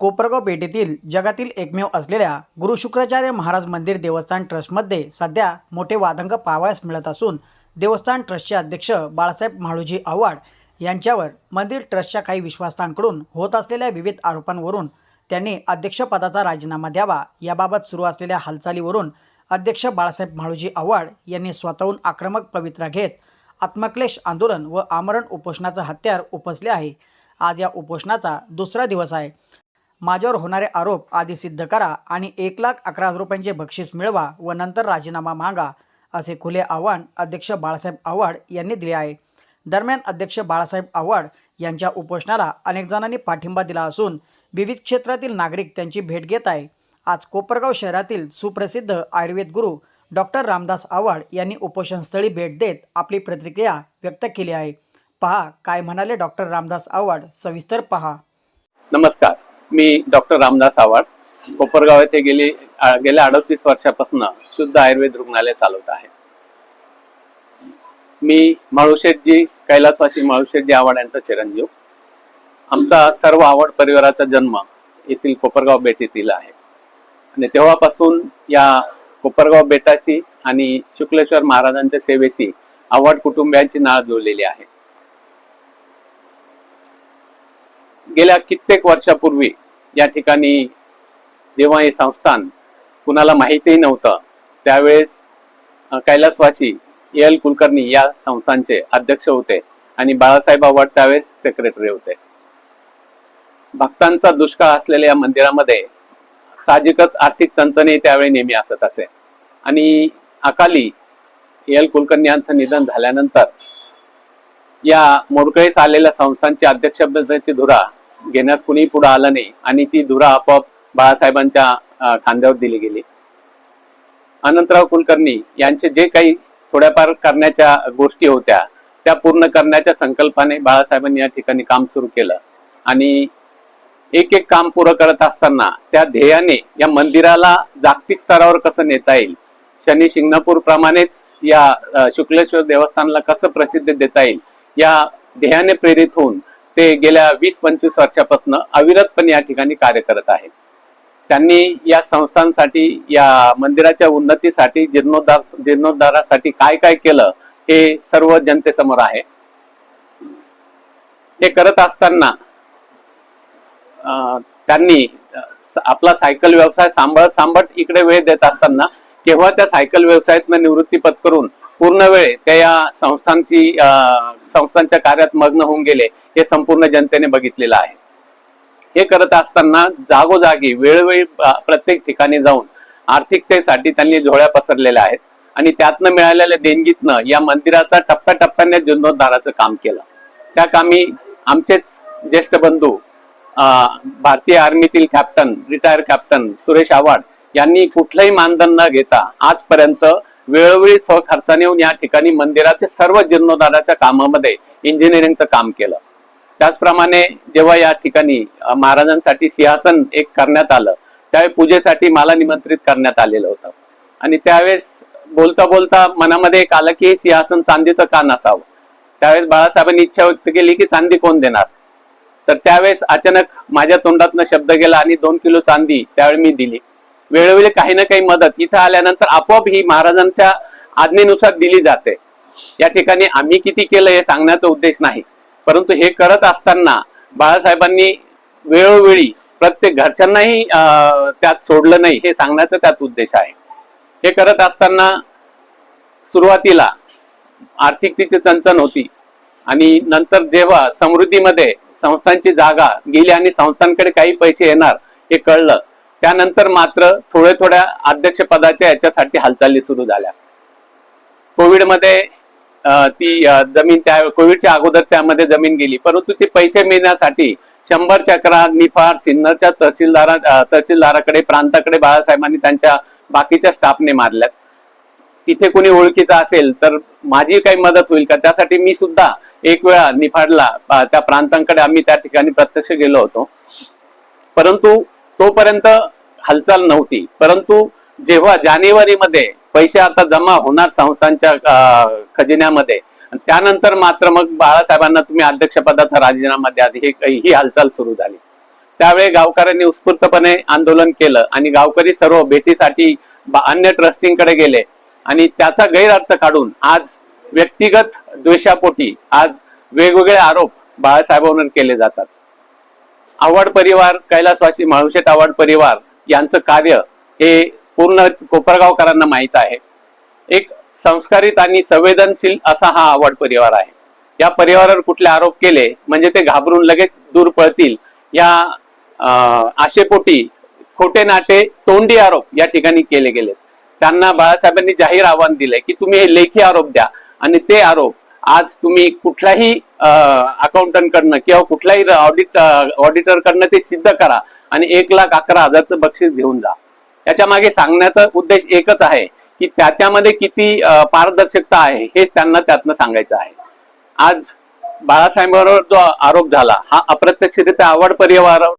कोपरगाव पेठेतील जगातील एकमेव असलेल्या गुरु शुक्राचार्य महाराज मंदिर देवस्थान ट्रस्टमध्ये सध्या मोठे वादंग पाहावयास मिळत असून देवस्थान ट्रस्टचे अध्यक्ष बाळासाहेब म्हाळूजी आव्हाड यांच्यावर मंदिर ट्रस्टच्या काही विश्वासांकडून होत असलेल्या विविध आरोपांवरून त्यांनी अध्यक्षपदाचा राजीनामा द्यावा याबाबत सुरू असलेल्या हालचालीवरून अध्यक्ष बाळासाहेब म्हाळूजी आव्हाड यांनी स्वतःहून आक्रमक पवित्रा घेत आत्मक्लेश आंदोलन व आमरण उपोषणाचं हत्यार उपसले आहे. आज या उपोषणाचा दुसरा दिवस आहे. माझ्यावर होणारे आरोप आधी सिद्ध करा आणि एक लाख अकरा हजार रुपयांचे बक्षीस मिळवा व नंतर राजीनामा मागा असे खुले आव्हान अध्यक्ष बाळासाहेब आव्हाड यांनी दिले आहे. दरम्यान अध्यक्ष बाळासाहेब आव्हाड यांच्या उपोषणाला अनेक जणांनी पाठिंबा दिला असून विविध क्षेत्रातील नागरिक त्यांची भेट घेत आहे. आज कोपरगाव शहरातील सुप्रसिद्ध आयुर्वेद गुरु डॉक्टर रामदास आव्हाड यांनी उपोषणस्थळी भेट देत आपली प्रतिक्रिया व्यक्त केली आहे. पहा काय म्हणाले डॉक्टर रामदास आव्हाड? सविस्तर पहा. नमस्कार. मी डॉक्टर रामदास आव्हाड. कोपरगाव येथे गेली गेल्या अडतीस वर्षापासून शुद्ध आयुर्वेद रुग्णालय चालवत आहे. मी माळुशेठजी कैलासवासी माळुशेठजी आव्हाड यांचा चिरंजीव. आमचा सर्व आवड परिवाराचा जन्म येथील कोपरगाव बेटीतील आहे. आणि तेव्हापासून या कोपरगाव बेटाशी आणि शुक्लेश्वर महाराजांच्या सेवेशी आव्हाड कुटुंबियांची नाळ जुळलेली आहे. गेल्या कित्येक वर्षापूर्वी या ठिकाणी जेव्हा हे संस्थान कुणाला माहितीही नव्हतं त्यावेळेस कैलासवासी एल कुलकर्णी या संस्थांचे अध्यक्ष होते आणि बाळासाहेब आव्हाड त्यावेळेस सेक्रेटरी होते. भक्तांचा दुष्काळ असलेल्या या मंदिरामध्ये साहजिकच आर्थिक चणचणी त्यावेळी नेहमी असत असे. आणि अकाली एल कुलकर्णी यांचं निधन झाल्यानंतर या मोडकळीस आलेल्या संस्थांची अध्यक्षपदाची धुरा घेण्यात कुणी पुढे आलं नाही. आणि ती धुरा आपोआप बाळासाहेबांच्या खांद्यावर दिली गेली. अनंतराव कुलकर्णी यांचे जे काही थोड्याफार करण्याच्या गोष्टी होत्या त्या पूर्ण करण्याच्या संकल्पाने बाळासाहेबांनी या ठिकाणी काम सुरू केलं. आणि एक एक काम पुरं करत असताना त्या ध्येयाने या मंदिराला जागतिक स्तरावर कसं नेता येईल शनी शिंगणापूर प्रमाणेच या शुक्लेश्वर देवस्थानला कसं प्रसिद्ध देता येईल या ध्येयाने प्रेरित होऊन ते गेल्या वीस पंचवीस वर्षापासून अविरतपणे या ठिकाणी कार्य करत आहेत. त्यांनी या संस्थांसाठी या मंदिराच्या उन्नतीसाठी जीर्णोद्धार जीर्णोद्धारासाठी काय काय केलं हे सर्व जनतेसमोर आहे. हे करत असताना अं, त्यांनी आपला सायकल व्यवसाय सांभाळत सांभाळत इकडे वेळ देत असताना केव्हा त्या सायकल व्यवसायातनं निवृत्ती पत्करून पूर्ण वेळ त्या या संस्थांची अं, संस्थांच्या कार्यात मग्न होऊन गेले हे संपूर्ण जनतेने बघितलेलं आहे. हे करत असताना जागोजागी वेळोवेळी प्रत्येक ठिकाणी जाऊन आर्थिकतेसाठी त्यांनी झोळ्या पसरलेल्या आहेत. आणि त्यातनं मिळालेल्या देणगीतनं या मंदिराचा टप्प्याटप्प्याने जीर्णोद्धाराचं काम केलं. त्या कामी आमचेच ज्येष्ठ बंधू अं, भारतीय आर्मीतील captain retire captain Suresh Awhad यांनी कुठलंही मानधन न घेता आजपर्यंत वेळोवेळी स्वखर्चाने येऊन या ठिकाणी मंदिराचे सर्व जीर्णोद्धाराच्या कामामध्ये इंजिनिअरिंगचं काम केलं. त्याचप्रमाणे जेव्हा या ठिकाणी महाराजांसाठी सिंहासन एक करण्यात आलं त्यावेळी पूजेसाठी मला निमंत्रित करण्यात आलेलं होतं. आणि त्यावेळेस बोलता बोलता मनामध्ये एक आलं की सिंहासन चांदीचं का नसावं? त्यावेळेस बाळासाहेबांनी इच्छा व्यक्त केली की चांदी कोण देणार? तर त्यावेळेस अचानक माझ्या तोंडातनं शब्द गेला आणि दोन किलो चांदी त्यावेळी मी दिली. वेळोवेळी काही ना काही मदत इथं आल्यानंतर आपोआप ही महाराजांच्या आज्ञेनुसार दिली जाते. या ठिकाणी आम्ही किती केलं हे सांगण्याचा उद्देश नाही. परंतु हे करत असताना बाळासाहेबांनी वेळोवेळी प्रत्येक घरच्यांनाही अं, त्यात सोडलं नाही हे सांगण्याचा त्यात उद्देश आहे. हे करत असताना सुरुवातीला आर्थिकतेची चणचण होती आणि नंतर जेव्हा समृद्धीमध्ये संस्थांची जागा गेली आणि संस्थांकडे काही पैसे येणार हे कळलं त्यानंतर मात्र थोड्या थोड्या अध्यक्षपदाच्या याच्यासाठी हालचाली सुरू झाल्या. कोविडमध्ये ती जमीन त्या कोविडच्या अगोदर त्यामध्ये जमीन गेली. परंतु ती पैसे मिळण्यासाठी शंभर चक्रा निफाड सिन्नरच्या तहसीलदारा तहसीलदाराकडे प्रांताकडे बाळासाहेबांनी त्यांच्या बाकीच्या स्टाफने मारल्यात. तिथे कोणी ओळखीचा असेल तर माझी काही मदत होईल का? त्यासाठी मी सुद्धा एक वेळा निफाडला. त्या प्रांतांकडे आम्ही त्या ठिकाणी प्रत्यक्ष गेलो होतो. परंतु तोपर्यंत हालचाल नव्हती. परंतु जेव्हा जानेवारीमध्ये पैसे आता जमा होणार संस्थांच्या खजिन्यामध्ये त्यानंतर मात्र मग बाळासाहेबांना तुम्ही अध्यक्षपदाचा राजीनामा द्या ही ही हालचाल सुरू झाली. त्यावेळी गावकऱ्यांनी उत्स्फूर्तपणे आंदोलन केलं आणि गावकरी सर्व भेटीसाठी अन्य ट्रस्टींकडे गेले. आणि त्याचा गैरअर्थ काढून आज व्यक्तिगत द्वेषापोटी आज वेगवेगळे आरोप बाळासाहेबांवर केले जातात. आव्हाड परिवार कैलासवासी माळुशेत आव्हाड परिवार यांचं कार्य हे पूर्ण कोपरगावकरांना माहीत आहे. एक संस्कारित आणि संवेदनशील असा हा आव्हाड परिवार आहे. या परिवारावर कुठले आरोप केले म्हणजे ते घाबरून लगेच दूर पळतील. या आशेपोटी खोटे नाटे तोंडी आरोप या ठिकाणी केले गेले त्यांना बाळासाहेबांनी जाहीर आव्हान दिले की तुम्ही हे लेखी आरोप द्या आणि ते आरोप आज तुम्ही कुठलाही अकाउंटंट कडनं किंवा कुठल्याही ऑडिट ऑडिटर कडनं ते सिद्ध करा आणि एक लाख अकरा हजारचं बक्षीस घेऊन जा. त्याच्यामागे सांगण्याचा उद्देश एकच आहे की त्याच्यामध्ये किती पारदर्शकता आहे हेच त्यांना त्यातनं सांगायचं आहे. आज बाळासाहेबांवर जो आरोप झाला हा अप्रत्यक्षरित्या आवड परिवारावर